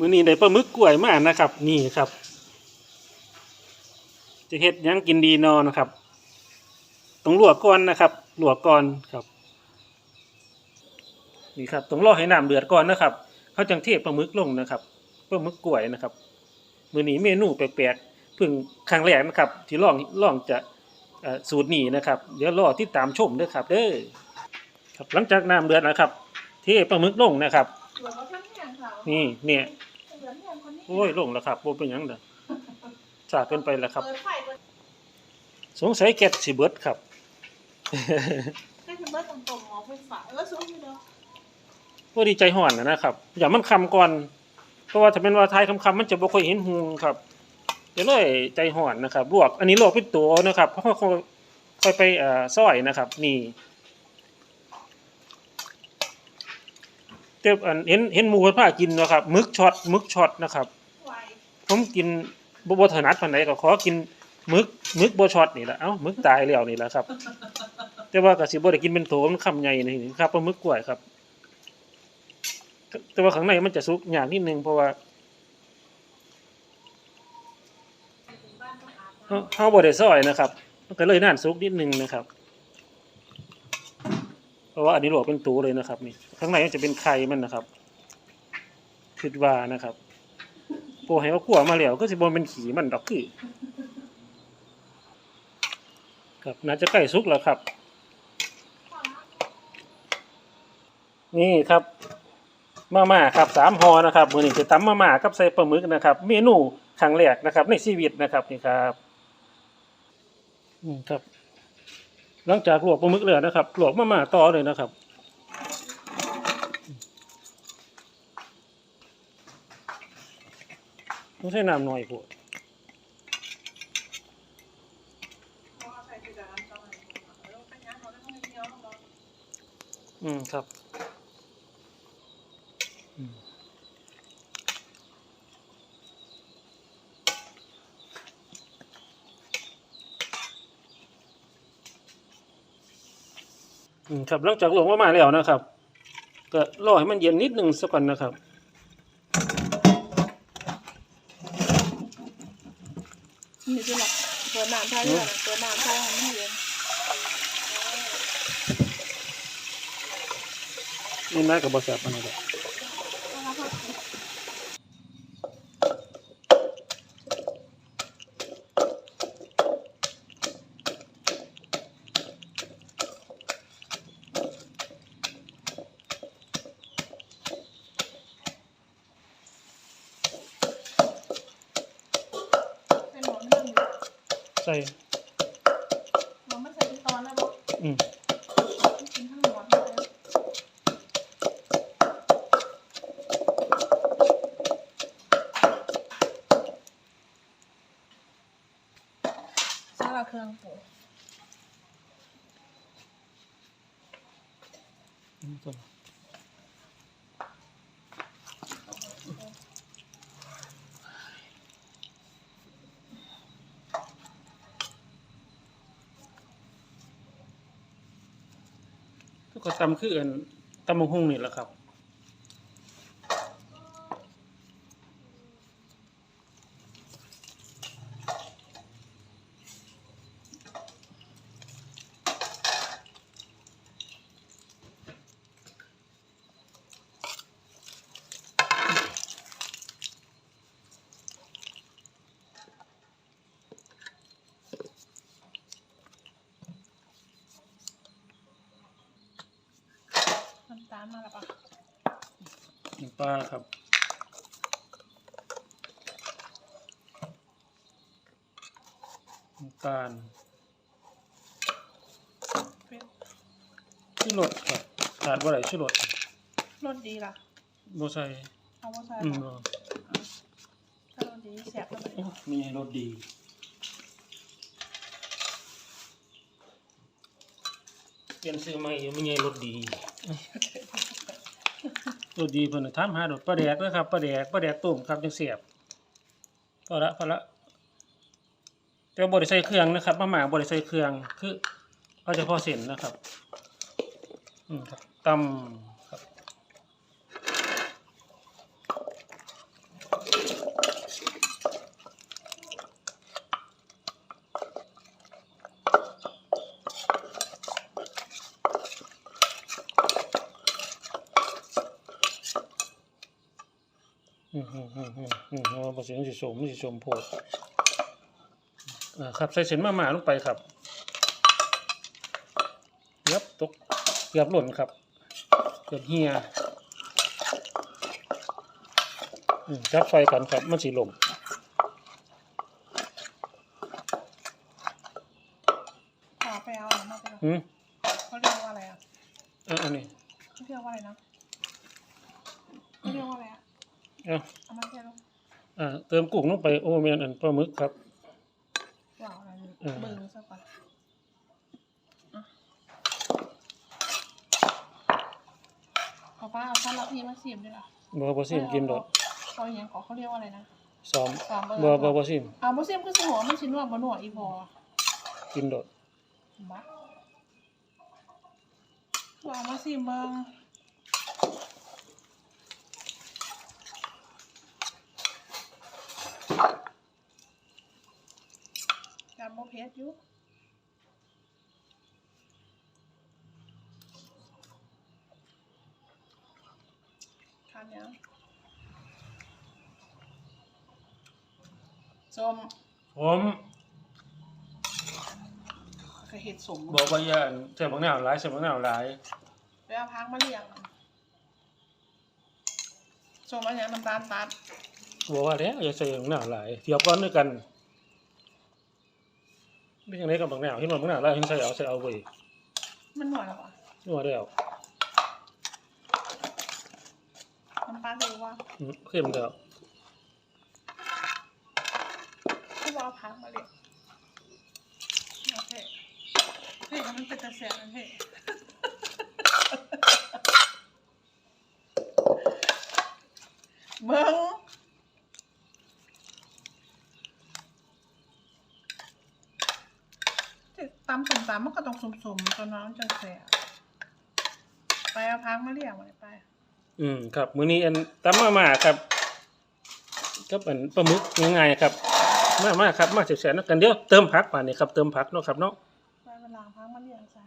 มือนี้ได้ปลาหมึกกล้วยมานะครับ นี่ครับ จะเฮ็ดยังกินดีนอนนะครับต้องลวกก่อนนะครับลวกก่อนครับ นี่ครับต้องรอให้น้ำเดือดก่อนนะครับเขาจังเทปลาหมึกลงนะครับปลาหมึกกล้วยนะครับ มือนี้เมนูแปลกๆเพิ่งครั้งแรกนะครับ ที่ลองลองจะสูตรนี้นะครับ เดี๋ยวรอติดตามชมด้อครับ เด้อครับหลังจากน้ำเดือดนะครับ เทปลาหมึกลงนะครับนี่เนี่ย โอ้ยลงแล้วครับบ่เป็นหยังเด้อสากเกินไปแล้วครับ เปิดไฟเปิดสงสัยแก๊สสิเบิดครับให้คุณเบิร์ตตรงๆหมอไฟฟ้าเออสูงอยู่เนาะบ่ดีใจห่อนนะนะครับ อย่ามันคำก่อน เพราะว่าถ้าเป็นว่าทายคำๆมันจะบ่ค่อยเห็นหุงครับเดี๋ยวเลยใจห่อนนะครับลวกอันนี้ลวกเป็นตัวนะครับเพราะค่อยๆค่อยไปเอ่อซอยนะครับ นี่ แต่อันเห็นเห็นหมูเพิ่นพากินนะครับมึกช็อตมึกช็อตนะครับ ผมกินบ่บ่ถนัดปานใดก็ขอกินมึกมึกบ่ช็อตนี่แหละเอ้ามึกตายแล้วนี่แหละครับ แต่ว่าก็สิบ่ได้กินเป็นโถมันคำใหญ่นี่ครับปลาหมึกกล้วยครับ แต่ว่าข้างในมันจะสุกยากนิดนึงเพราะว่าข้านก็อาบเฮาบ่ได้ซอยนะครับมันก็เลยน่านสุกนิดนึงนะครับ ราะว่าอันนี้หลวกเป็นตูเลยนะครับนี่ข้างในมันจะเป็นไข่มันนะครับคิดว่านะครับโปให้ว่าขั่วมาแล้วก็สิบ่เป็นขีมันดอกคือครับน่าจะใกล้สุกแล้วครับ นี่ครับมาม่าครับสามหอนะครับมือนี้จะตำมาม่ากับใส่ปลาหมึกนะครับ เมนูครั้งแรกนะครับ ในชีวิตนะครับนี่ครับอืมครับ หลังจากลวกปลาหมึกแล้วนะครับลวกมาม่าต่อเลยนะครับต้องใช้น้ำหน่อยพวดเพราะว่าองอะไรแล้วปัญญาเขาได้ต้องเดียวต้องรอ อืมครับอืม อืมครับหลังจากลงมาม่าแล้วนะครับ ก็รอให้มันเย็นนิดหนึ่งสักก่อนนะครับ นี่คือหลักเปิดน้ำไทยด้วยนะเปิดน้ำไทยให้มันเย็นนี่น่ากับบอสบอันนี้แหละ แล้วก็ ให้หมอมันนั่งอยู่ ใส่หมอมันใส่ที่ตอนแล้วบอกอืมไม่กินทั้งหมดเลยสาระเครื่องปรุง อืมต้น ก็ตำคืออันตำมงหุ่งนี่แหละครับ น้ำตาลมาแล้วปะ น้ำ ปลาครับน้ำตาลเปรี้ยวชูรสครับขาดบ่ได้ชูรสรสดีล่ะบ่ใส่เอาว่าใส่อืมปะบ่ถ้ารสดีแซ่บแล้วมันโอ้มีให้รสดี เปลี่ยนซื้อใหม่อยู่มีให้รสดี ตัวดีเพิ่นน่ะถามหาดอกปลาแดกเด้อครับปลาแดกปลาแดกต้มครับจังเสียบพอละพอละแต่ว่าบ่ได้ใส่เครื่องนะครับมาม่าบ่ได้ใส่เครื่องคือเอาเฉพาะเส้นนะครับอืมครับตำ อืมอืมอืมเอาบ่สิสิสมสิสมโพดอ่าครับใส่เส้นมาม่าลงไปครับยับตกเกือบหล่นครับ เกือบเฮียจับไฟกันครับมันสิลมขอไปเอาอะไรมาไปเอาอืมเขาเรียกว่าอะไรอะเอ่อันนี้เขาเรียกว่าอะไรนะเขาเรียกว่าอะไรอะเอะเอามาเอ่าเติมกุ้งลงไปโอ้แม่นอันปลาหมึกครับว้าวอะไรเนี่ยเออเบิ่งสักก่อนอะขอป้าเอาซาลับนี้มาชิมด้วยล่ะบ่บ่ซิมกินดอกเขาอย่างขอเขาเรียกว่าอะไรนะซ้อมสามเบอร์บ่บ่บ่ซิมเอาบ่ซิมคือสหัวมันชิ้นว่าบ่หนวดอีพอกินดอกบะว่าเอามาซิมเบิ่ง จำบ่เผ็ดอยู่ทานยังส้มผมเคยเห็ดสมบอกว่าอย่าอันใส่บักนาวหลายใส่บักนาวหลายไปเอาพักมาเลี้ยงมันสมอันเนี้ยน้ำตาลตัด บอกว่าแล้วอย่าใส่บักนาวหลายเทียบก่อนด้วยกันเป็นจังไดกับบักนาวเห็นว่าบักนาวหลายเห็นใส่เอาใส่เอาเว้ยมันหน่วยหรอวะนัวแล้วน้ำตาลดูว่าอืมเข้มแล้วที่ว่าเอาพักมาเลี้ยงโอเคเฮ้ยมันเป็นตะเสียนะเฮ้ยเบิ้งที่ ตำสมตำมันก็ต้องสมๆตอนน้องจังแสบไปเอาพักมาเลี้ยงไว้ไป อืมครับ มื้อนี้อันตำมาม่าครับกับอันปลาหมึกง่ายๆครับ มามาครับ มาแซ่บๆนำกันเดี๋ยวเติมผักป่านนี้ครับ เติมผักเนาะครับเนาะไปเวลาพักมาเลี้ยงใส่